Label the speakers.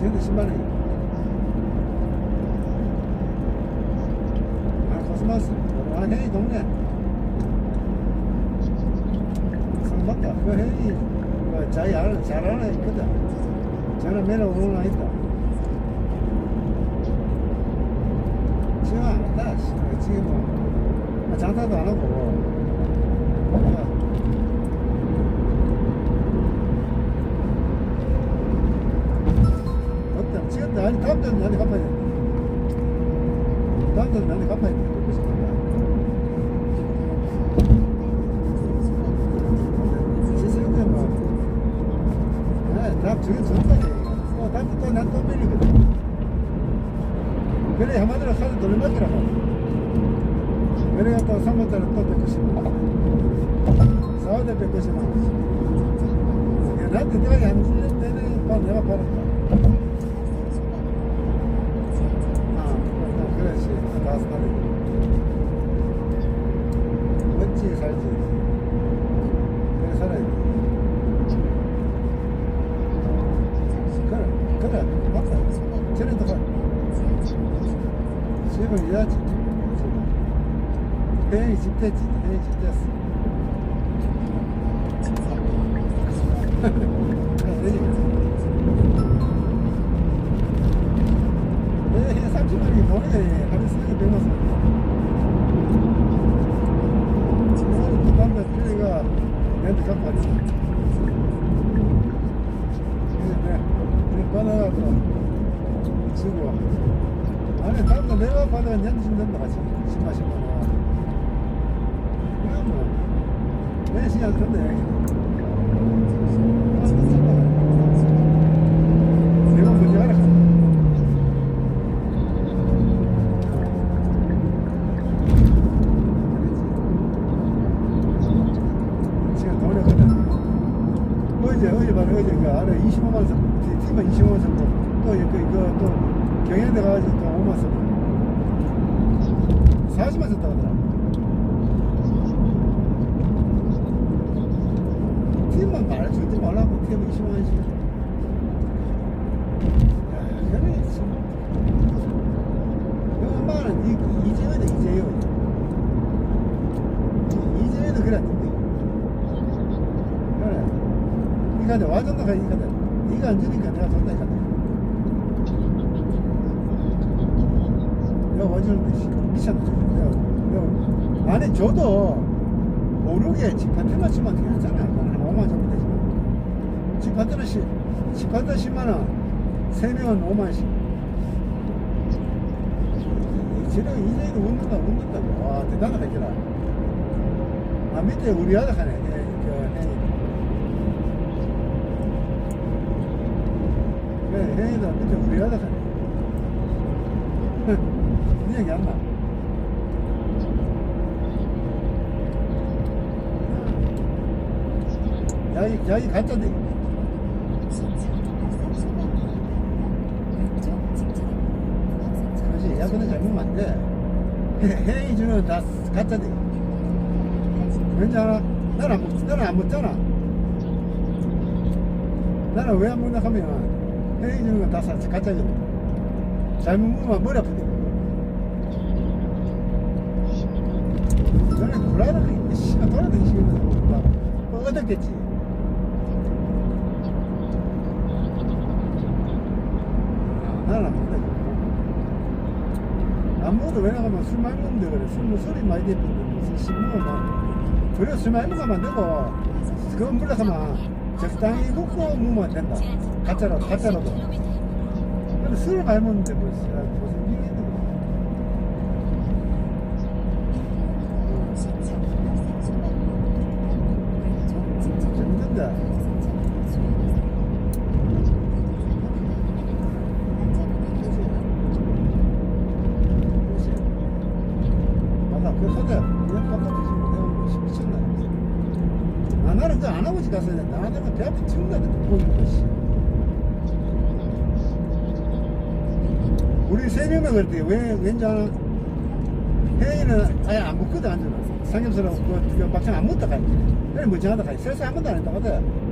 Speaker 1: 쟤도 10만 원이야. 아, 코스모스. 아, 혜이 동네. 상받다. 그 혜이, 그 자기 잘 아는 애 있거든. 저는 매일 오는 애 있다. 지금 안 한다. 씨. 지금 뭐, 장사도 안 하고. 야, 없다. 지금 아니 다음 달에 나한테 갚아야 돼. 다음 달에 나한테 갚아야 돼. 그거 싶은데. 시스템 뭐. 아, 다음 저기 전달해. 어, 다음 또난또 밀리거든. 그래 한마디로 카드 돌려막기라고. 그래가 또 3번달에 또 190만 4월에 190만 야, 나한테 내가 안 주는 데는 바 내가 받았다. 다 살아. 멋지게 살지. 그래 살아야 돼. 그래, 그래, 맞다. 쟤네도 가. 집을 이어야지. 회의 집 됐지. 회의 집 됐어. 그래, 되지. 네, 30만이 보내. 하루 쓰기 100만 원. 또 담배 필리가 내한테 갖고. 그래서 내가, 받아가지고 주고. 아니, 담배 내가 받아가 내한테 주면 된다, 같이. 10만, 10만 원. 그냥 뭐, 내 시간 된다, 어제, 어제 바로 어제 그 아래 25만 선, 팀은 25만 선고, 또 이거, 이거 또 경연대 가가지고 또 5만 선. 40만 선 따더라. 팀만 말 주지 말라고, 팀은 25만씩. 야, 그래, 참. 그 엄마는 이, 이재현이다, 이재현. 이- 이재현도. 그래. 니가 내 와준다 가 이거든. 니가 안 주니까 내가 준다 이거든. 내가 와주는데 씨, 미쳤다. 내가, 안에 줘도 모르게 집한 테만 치면 되잖아. 한 5만 정도 되지만. 집한 테는 시, 집한 테 10만 원, 세 명은 5만씩. 지금 이제도 웃는다, 웃는다. 와, 대단하다, 이라 아, 밑에 우리 아들 하네. 예, 그, 예. 그래, 혜인이도 밑에 우리 아들 하네. 네 얘기 안 나. 야이, 야이 가짜네. 그렇지, 야근은 잘못하면 안 돼. 혜인이 주는 다 가짜네. 왠지 알아? 나는 안 먹, 나는 안 먹잖아. 나는 왜 안 먹나 하면 이 주는 건다 가짜거든. 잘못 먹으면 머리 아프대. 너네 불안하게. 씨가 돌아다니시거든. 막 얻었겠지. 나는 안 먹는다. 이거. 안 먹어도 왜냐하면 술 많이 먹는데 그래. 술, 뭐 술이 많이 됐는데 무슨 술 먹으면 막. 그래 술 많이 먹으면 안 되고 그건 물러서면 적당히 먹고 먹으면 안 된다. 가짜라도 가짜라도. 근데 술을 많이 먹는데 뭐 씨, 무슨 일이 있는 거야. 그렇지. 맞아. 그 소대 그 아, 나는 그거 안 하고 집 갔어야 된다. 나는 배 아프 죽는다. 보이는 것이. 우리 세 명만 그랬대. 왜, 왠지 알아? 혜인은 아예 안 먹거든, 앉아나. 삼겹살하고 그, 그 막창 안 먹다 가지. 그래, 멀쩡하다 가지. 세수 한 번도 안 했다, 거든.